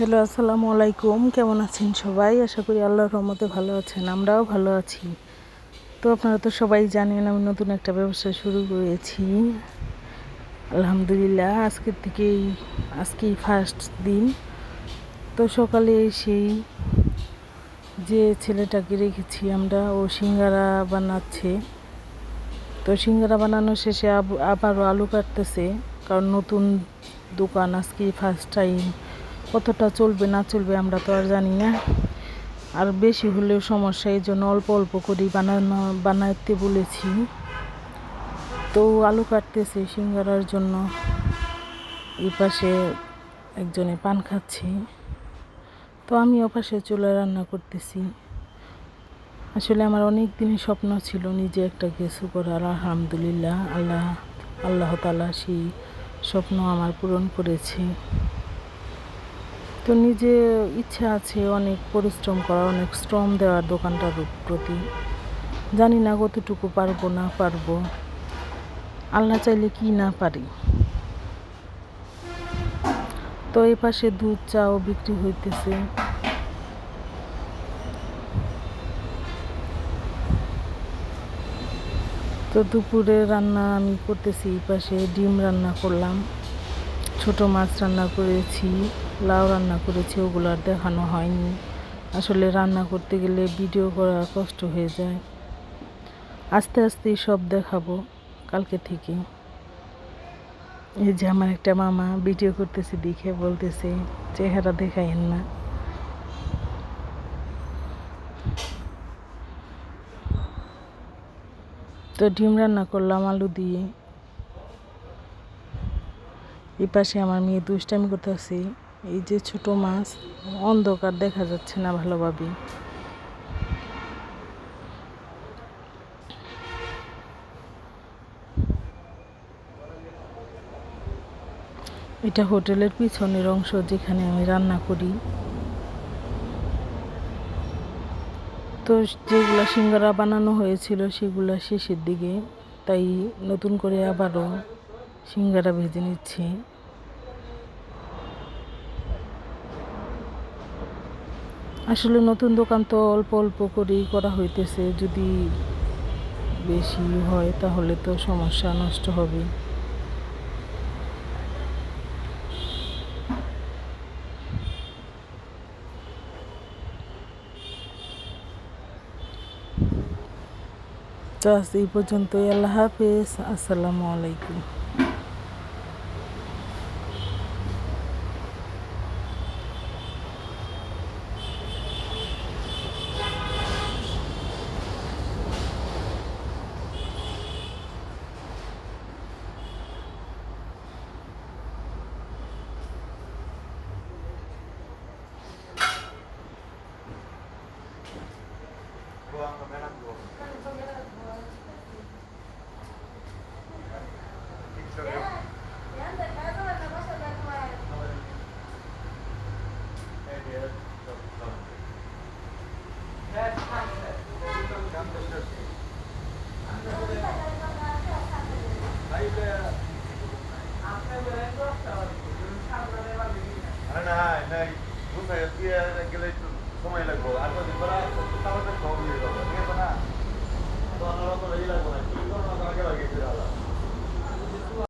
Hello, আসসালামু আলাইকুম। কেমন আছেন সবাই? আশা করি আল্লাহর রহমতে ভালো আছেন, আমরাও ভালো আছি। তো আপনারা তো সবাই জানেন, আমি নতুন একটা ব্যবসা শুরু করেছি। আলহামদুলিল্লাহ, আজকের থেকেই, আজকেই ফার্স্ট দিন। তো সকালে সেই যে ছেলেটাকে রেখেছি আমরা, ও সিঙ্গারা বানাচ্ছে। তো সিঙ্গারা বানানো শেষে আব- আবারও আলু কাটতেছে, কারণ নতুন দোকান আজকে ফার্স্ট টাইম কতটা চলবে না চলবে আমরা তো আর জানি না। আর বেশি হলেও সমস্যা, এই জন্য অল্প অল্প করেই বানানো, বানাইতে বলেছি। তো আলু কাটতেছে সিঙ্গারার জন্য। এই পাশে একজনে পান খাচ্ছে। তো আমি ওপাশে চুলা রান্না করতেছি। আসলে আমার অনেক দিনের স্বপ্ন ছিল নিজে একটা কিছু করার। আলহামদুলিল্লাহ, আল্লাহ আল্লাহ তালা সেই স্বপ্ন আমার পূরণ করেছে। তো নিজে ইচ্ছা আছে অনেক পরিশ্রম করার, অনেক শ্রম দেওয়ার দোকানটার প্রতি। জানি না কতটুকু পারব, না পারব। আল্লাহ চাইলে কি না পারি। তো এই পাশে দুধ চাও বিক্রি হইতেছে। তো দুপুরে রান্না আমি করতেছি, এই পাশে ডিম রান্না করলাম। ছোট মাছ রান্না করেছি। লাউ রান্না করেছি, ওগুলো আর দেখানো হয়নি। আসলে রান্না করতে গেলে ভিডিও করা কষ্ট হয়ে যায়। আস্তে আস্তে সব দেখাবো কালকে থেকে। এই যে আমার একটা মামা ভিডিও করতেছে দেখে বলতেছে, চেহারা দেখাইন না। তো ডিম রান্না করলাম আলু দিয়ে। এই পাশে আমার মেয়ে দুষ্টামি করতেছে। এই যে ছোট মাছ, অন্ধকার দেখা যাচ্ছে না ভালোভাবে। এটা হোটেলের পিছনের অংশ যেখানে আমি রান্না করি। তো যেগুলো সিঙ্গারা বানানো হয়েছিল সেগুলো শেষের দিকে, তাই নতুন করে আবারও সিঙ্গারা ভেজে নিচ্ছি। আসলে নতুন দোকান তো অল্প অল্প করেই করা হইতেছে। যদি বেশি হয় তাহলে তো সমস্যা নষ্ট হবে তো আজ এই পর্যন্তই। আল্লাহ হাফেজ। আসসালামু আলাইকুম। আরে না না কোথায় দিয়ে গেলে একটু সময় লাগবে আর যদি